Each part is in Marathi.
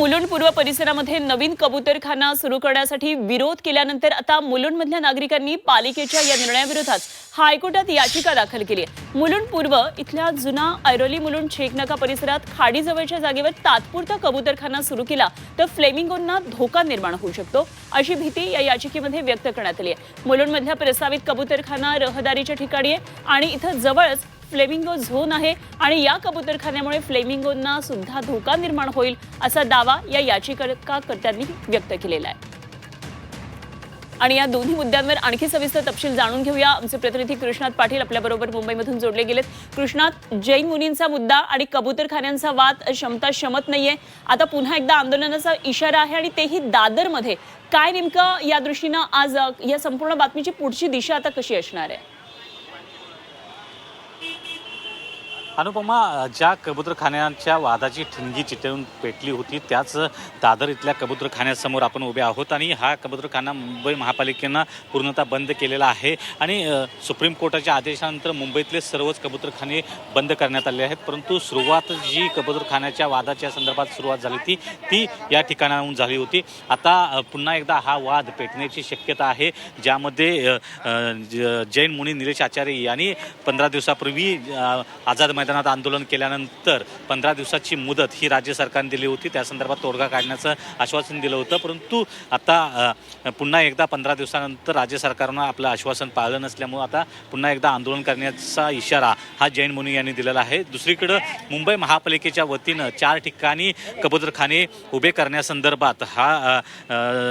मुलुंड पूर्व परिसरामध्ये नवीन कबूतरखाना सुरू करण्यासाठी विरोध केल्यानंतर आता मुलुंडमधल्या नागरिकांनी पालिकेच्या या निर्णयाविरोधात हायकोर्टात याचिका दाखल केली आहे. मुलुंड पूर्व इथल्या जुना ऐरोली मुलुंड छेकनाका परिसरात खाडीजवळच्या जागेवर तात्पुरता कबूतरखाना सुरू केला तर फ्लेमिंगोंना धोका निर्माण होऊ शकतो अशी भीती या याचिकेमध्ये व्यक्त करण्यात आली आहे. मुलुंडमधल्या प्रस्तावित कबूतरखाना रहदारीच्या ठिकाणी आहे आणि इथं जवळच फ्लेमिंगो झोन आहे आणि या कबूतरखान्यामुळे फ्लेमिंगोंना सुद्धा धोका निर्माण होईल असा दावा या याचिकाकर्त्यांनी व्यक्त केलेला आहे. आणि या दोन्ही मुद्द्यांवर आणखी सविस्तर तपशील जाणून घेऊया. आमचे प्रतिनिधी कृष्णात पाटील आपल्याबरोबर मुंबईमधून जोडले गेलेत. कृष्णात जैन मुनींचा मुद्दा आणि कबूतरखान्यांचा वाद क्षमता शमत नाहीये. आता पुन्हा एकदा आंदोलनाचा इशारा आहे आणि तेही दादरमध्ये. काय नेमकं या दृष्टीनं आज या संपूर्ण बातमीची पुढची दिशा आता कशी असणार आहे? अनुपमा ज्या कबूतरखान्याच्या वादाची ठिणगी चिटळून पेटली होती त्याच दादर इथल्या कबूतरखान्यासमोर आपण उभे आहोत आणि हा कबूतरखाना मुंबई महापालिकेनं पूर्णतः बंद केलेला आहे आणि सुप्रीम कोर्टाच्या आदेशानंतर मुंबईतले सर्वच कबूतरखाने बंद करण्यात आले आहेत. परंतु सुरुवात जी कबूतरखान्याच्या वादाच्या संदर्भात सुरुवात झाली ती ती या ठिकाणाहून झाली होती. आता पुन्हा एकदा हा वाद पेटण्याची शक्यता आहे ज्यामध्ये जैन मुनी निलेश आचार्य यांनी पंधरा दिवसापूर्वी आझाद आझाद मैदानात आंदोलन केल्यानंतर पंधरा दिवसाची मुदत ही राज्य सरकारने दिली होती. त्या संदर्भात तोडगा काढण्याचं आश्वासन दिलं होतं. परंतु आता पुन्हा एकदा पंधरा दिवसानंतर राज्य सरकारनं आपलं आश्वासन पाळलं नसल्यामुळं आता पुन्हा एकदा आंदोलन करण्याचा इशारा हा जैन मुनी यांनी दिलेला आहे. दुसरीकडं मुंबई महापालिकेच्या वतीनं चार ठिकाणी कबूतरखाने उभे करण्यासंदर्भात हा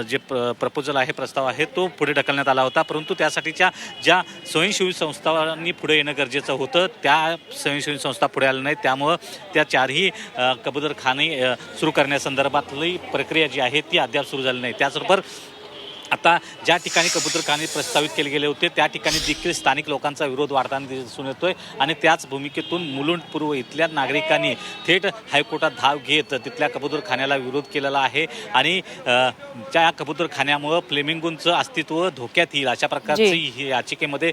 जे प्रपोजल आहे प्रस्ताव आहे तो पुढे ढकलण्यात आला होता. परंतु त्यासाठीच्या ज्या स्वयंसेवी संस्थांनी पुढे येणं गरजेचं होतं त्या स्वयंसेवी संस्था पुढे आल्या नाहीत त्यामुळं त्या चारही कबूतरखाने सुरू करण्यासंदर्भातली प्रक्रिया जी आहे ती अद्याप सुरू झाली नाही. त्याचबरोबर आता ज्या ठिकाणी कबूतरखाने प्रस्तावित केले गेले होते त्या ठिकाणी देखील स्थानिक लोकांचा विरोध वाढताना दिसून येतोय आणि त्याच भूमिकेतून मुलुंड पूर्व इथल्या नागरिकांनी थेट हायकोर्टात धाव घेत तिथल्या कबूतरखान्याला विरोध केलेला आहे आणि त्या कबूतरखान्यामुळं फ्लेमिंगोंचं अस्तित्व धोक्यात येईल अशा प्रकारची. ही याचिकेमध्ये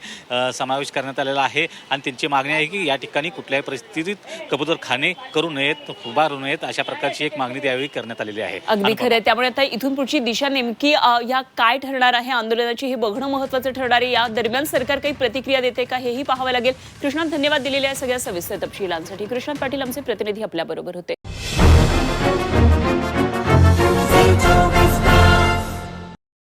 समावेश करण्यात आलेला आहे आणि त्यांची मागणी आहे की या ठिकाणी कुठल्याही परिस्थितीत कबूतरखाने करू नयेत उभारू नयेत अशा प्रकारची एक मागणी त्यावेळी करण्यात आलेली आहे अगदी. खरं त्यामुळे आता इथून पुढची दिशा नेमकी या काय ठरणार आहे आंदोलनाची हे बघणं महत्वाचं ठरणार आहे. या दरम्यान सरकार काही प्रतिक्रिया देते का हेही पाहावं लागेल. कृष्णात धन्यवाद दिलेल्या सगळ्या सविस्तर तपशिलांसाठी. कृष्णात पाटील आमचे प्रतिनिधी आपल्या बरोबर होते.